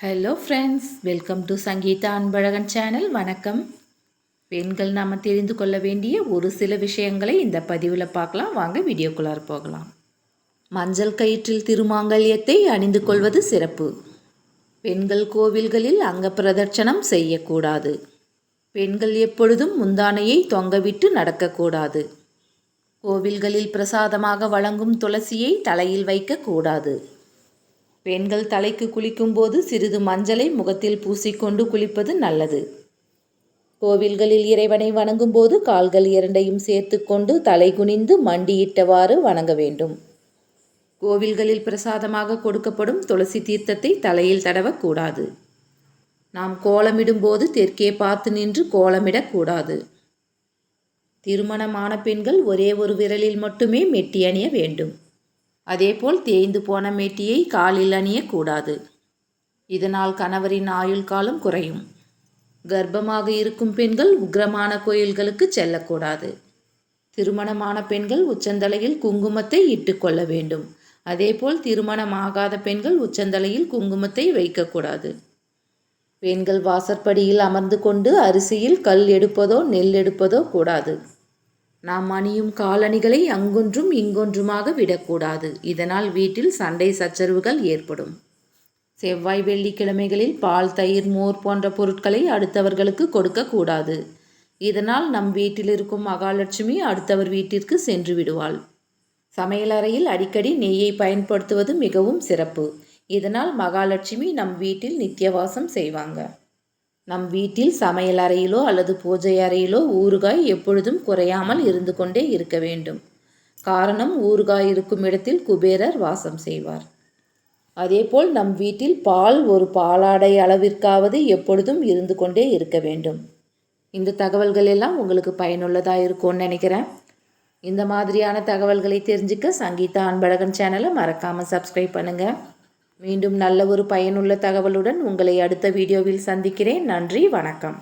Hello friends welcome to Sangeetha Anbazhagan channel வணக்கம். பெண்கள் நாம் தெரிந்து கொள்ள வேண்டிய ஒரு சில விஷயங்களை இந்த பதிவில் பார்க்கலாம். வாங்க வீடியோக்குள்ளார் போகலாம். மஞ்சள் கயிற்றில் திருமாங்கல்யத்தை அணிந்து கொள்வது சிறப்பு. பெண்கள் கோவில்களில் அங்க பிரதட்சணம் செய்யக்கூடாது. பெண்கள் எப்பொழுதும் முந்தானையை தொங்கவிட்டு நடக்கக்கூடாது. கோவில்களில் பிரசாதமாக வழங்கும் துளசியை தலையில் வைக்கக்கூடாது. பெண்கள் தலைக்கு குளிக்கும்போது சிறிது மஞ்சளை முகத்தில் பூசிக்கொண்டு குளிப்பது நல்லது. கோவில்களில் இறைவனை வணங்கும்போது கால்கள் இரண்டையும் சேர்த்து கொண்டு தலை குனிந்து மண்டியிட்டவாறு வணங்க வேண்டும். கோவில்களில் பிரசாதமாக கொடுக்கப்படும் துளசி தீர்த்தத்தை தலையில் தடவக்கூடாது. நாம் கோலமிடும்போது தெற்கே பார்த்து நின்று கோலமிடக்கூடாது. திருமணமான பெண்கள் ஒரே ஒரு விரலில் மட்டுமே மெட்டி அணிய வேண்டும். அதேபோல் தேய்ந்து போன மேட்டியை காலில் அணியக்கூடாது. இதனால் கணவரின் ஆயுள் காலம் குறையும். கர்ப்பமாக இருக்கும் பெண்கள் உக்ரமான கோயில்களுக்கு செல்லக்கூடாது. திருமணமான பெண்கள் உச்சந்தலையில் குங்குமத்தை இட்டுக்கொள்ள வேண்டும். அதேபோல் திருமணமாகாத பெண்கள் உச்சந்தலையில் குங்குமத்தை வைக்கக்கூடாது. பெண்கள் வாசற்படியில் அமர்ந்து கொண்டு அரிசியில் கல் எடுப்பதோ நெல் எடுப்பதோ கூடாது. நாம் அணியும் காலணிகளை அங்கொன்றும் இங்கொன்றுமாக விடக்கூடாது. இதனால் வீட்டில் சண்டை சச்சரவுகள் ஏற்படும். செவ்வாய் வெள்ளிக்கிழமைகளில் பால் தயிர் மோர் போன்ற பொருட்களை அடுத்தவர்களுக்கு கொடுக்கக்கூடாது. இதனால் நம் வீட்டில் இருக்கும் மகாலட்சுமி அடுத்தவர் வீட்டிற்கு சென்று விடுவாள். சமையலறையில் அடிக்கடி நெய்யை பயன்படுத்துவது மிகவும் சிறப்பு. இதனால் மகாலட்சுமி நம் வீட்டில் நித்தியவாசம் செய்வாங்க. நம் வீட்டில் சமையல் அறையிலோ அல்லது பூஜை அறையிலோ ஊறுகாய் எப்பொழுதும் குறையாமல் இருந்து கொண்டே இருக்க வேண்டும். காரணம் ஊறுகாய் இருக்கும் இடத்தில் குபேரர் வாசம் செய்வார். அதேபோல் நம் வீட்டில் பால் ஒரு பாலாடை அளவிற்காவது எப்பொழுதும் இருந்து கொண்டே இருக்க வேண்டும். இந்த தகவல்கள் எல்லாம் உங்களுக்கு பயனுள்ளதாக இருக்கும்னு நினைக்கிறேன். இந்த மாதிரியான தகவல்களை தெரிஞ்சுக்க சங்கீதா அன்பழகன் சேனலை மறக்காமல் சப்ஸ்கிரைப் பண்ணுங்கள் மீண்டும் நல்ல ஒரு பயனுள்ள தகவலுடன் உங்களை அடுத்த வீடியோவில் சந்திக்கிறேன். நன்றி வணக்கம்.